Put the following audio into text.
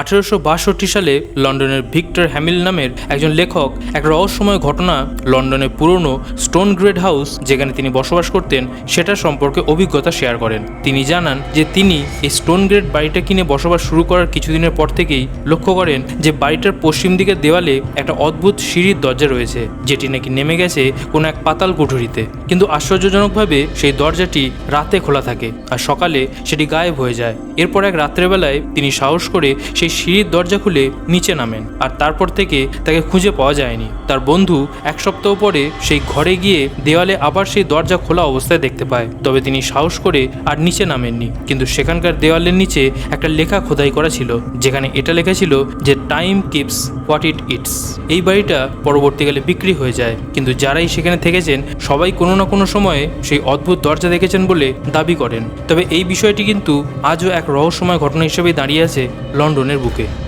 আঠেরোশো বাষট্টি সালে লন্ডনের ভিক্টর হ্যামিল নামের একজন লেখক এক রহস্যময় ঘটনা লন্ডনের পুরনো স্টোন গ্রেড হাউস যেখানে তিনি বসবাস করতেন, সেটা সম্পর্কে অভিজ্ঞতা শেয়ার করেন। তিনি জানান যে তিনি এই স্টোন গ্রেড বাড়িটা কিনে বসবাস শুরু করার কিছুদিনের পর থেকেই লক্ষ্য করেন যে বাড়িটার পশ্চিম দিকের দেওয়ালে একটা অদ্ভুত সিঁড়ির দরজা রয়েছে, যেটি নাকি নেমে গেছে কোনো এক পাতাল কুঠুরিতে। কিন্তু আশ্চর্যজনকভাবে সেই দরজাটি রাতে খোলা থাকে আর সকালে সেটি গায়েব হয়ে যায়। এরপর এক রাত্রেবেলায় তিনি সাহস করে সেই সিঁড়ির দরজা খুলে নিচে নামেন, আর তারপর থেকে তাকে খুঁজে পাওয়া যায়নি। তার বন্ধু এক সপ্তাহ পরে সেই ঘরে গিয়ে দেওয়ালে আবার সেই দরজা খোলা অবস্থায় দেখতে পায়। তবে তিনি সাহস করে আর নিচে নামেননি, কিন্তু সেখানকার দেওয়ালের নিচে একটা লেখা খোদাই করা ছিল, যেখানে এটা লেখা ছিল যে time keeps what it it's এই বাড়িটা পরবর্তীকালে বিক্রি হয়ে যায়, কিন্তু যারাই সেখানে থেকেছেন, সবাই কোনো না কোনো সময়ে সেই অদ্ভুত দরজা দেখেছেন বলে দাবি করেন। তবে এই বিষয়টি কিন্তু আজও এক রহস্যময় ঘটনা হিসেবে দাঁড়িয়ে আছে লন্ডনের বুকে।